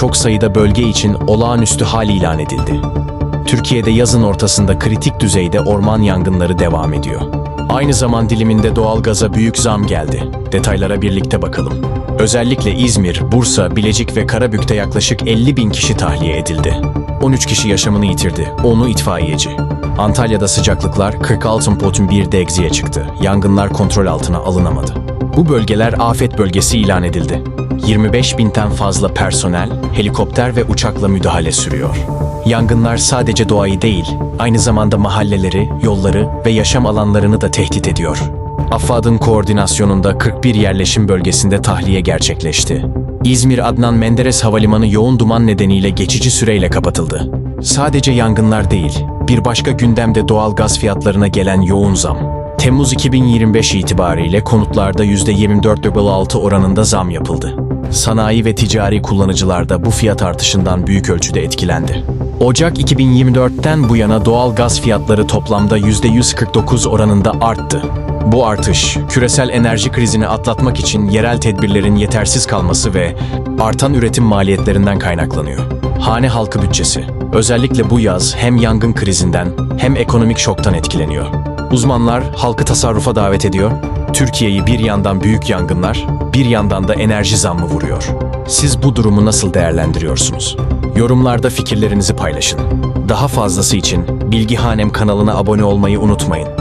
çok sayıda bölge için olağanüstü hal ilan edildi. Türkiye'de yazın ortasında kritik düzeyde orman yangınları devam ediyor. Aynı zaman diliminde doğalgaza büyük zam geldi. Detaylara birlikte bakalım. Özellikle İzmir, Bursa, Bilecik ve Karabük'te yaklaşık 50 bin kişi tahliye edildi. 13 kişi yaşamını yitirdi, onu itfaiyeci. Antalya'da sıcaklıklar 46.1 degziye çıktı. Yangınlar kontrol altına alınamadı. Bu bölgeler afet bölgesi ilan edildi. 25 binden fazla personel, helikopter ve uçakla müdahale sürüyor. Yangınlar sadece doğayı değil, aynı zamanda mahalleleri, yolları ve yaşam alanlarını da tehdit ediyor. AFAD'ın koordinasyonunda 41 yerleşim bölgesinde tahliye gerçekleşti. İzmir Adnan Menderes Havalimanı yoğun duman nedeniyle geçici süreyle kapatıldı. Sadece yangınlar değil, bir başka gündemde doğal gaz fiyatlarına gelen yoğun zam. Temmuz 2025 itibariyle konutlarda %24,6 oranında zam yapıldı. Sanayi ve ticari kullanıcılar da bu fiyat artışından büyük ölçüde etkilendi. Ocak 2024'ten bu yana doğal gaz fiyatları toplamda %149 oranında arttı. Bu artış, küresel enerji krizini atlatmak için yerel tedbirlerin yetersiz kalması ve artan üretim maliyetlerinden kaynaklanıyor. Hane halkı bütçesi, özellikle bu yaz hem yangın krizinden hem ekonomik şoktan etkileniyor. Uzmanlar halkı tasarrufa davet ediyor. Türkiye'yi bir yandan büyük yangınlar, bir yandan da enerji zammı vuruyor. Siz bu durumu nasıl değerlendiriyorsunuz? Yorumlarda fikirlerinizi paylaşın. Daha fazlası için Bilgihanem kanalına abone olmayı unutmayın.